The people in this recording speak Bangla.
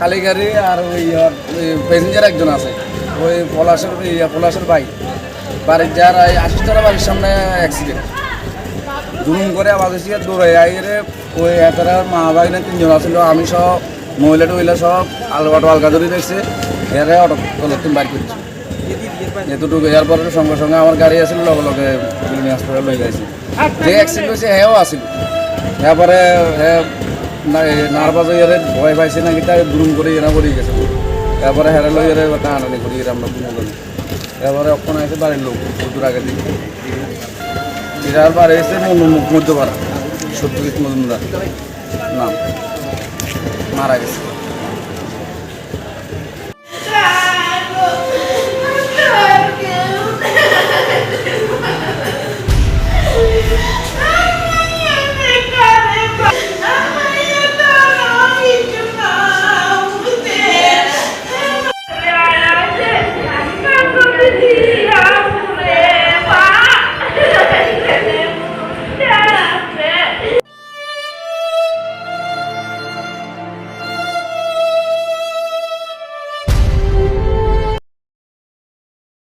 গাড়ি আর ওই প্যাসেঞ্জার একজন আছে। ওই পলাশের পলাশের ভাই। বাড়ির যার এই আশিসটারা বাড়ির সামনে অ্যাক্সিডেন্ট দুম করে আবার এসে দৌড়ে আইরে ওই এতারা মা ভাই না, তিনজন আছিল আমি সহ, মহিলা টহিলা সব আলু অটো আলগা ধরে দেখছে এরা অটো তলতুন বাইর করছে। এতটুকু এর পরে সঙ্গে সঙ্গে আমার গাড়ি আসছিল লগে লগে হাসপাতাল লই গেছি। যে অ্যাক্সিডেন্ট হয়েছে হ্যাঁও আসিল। তারপরে হ্যাঁ নার্ভাস হয়ে গেলে ভয় পাইছে নাকি তাই দুরুম করে এরা করে গেছে। তারপরে হেরা লই এর টানাটানি করি এরা আমরা বুঝে করি তারপরে অক্ষণ আছে বাড়ির লোক প্রচুর আগে দিকে এরার বাড়ি এসে মধ্যপাড়া সত্যজিৎ মজুমদার নাম মারা গেছে। Maria.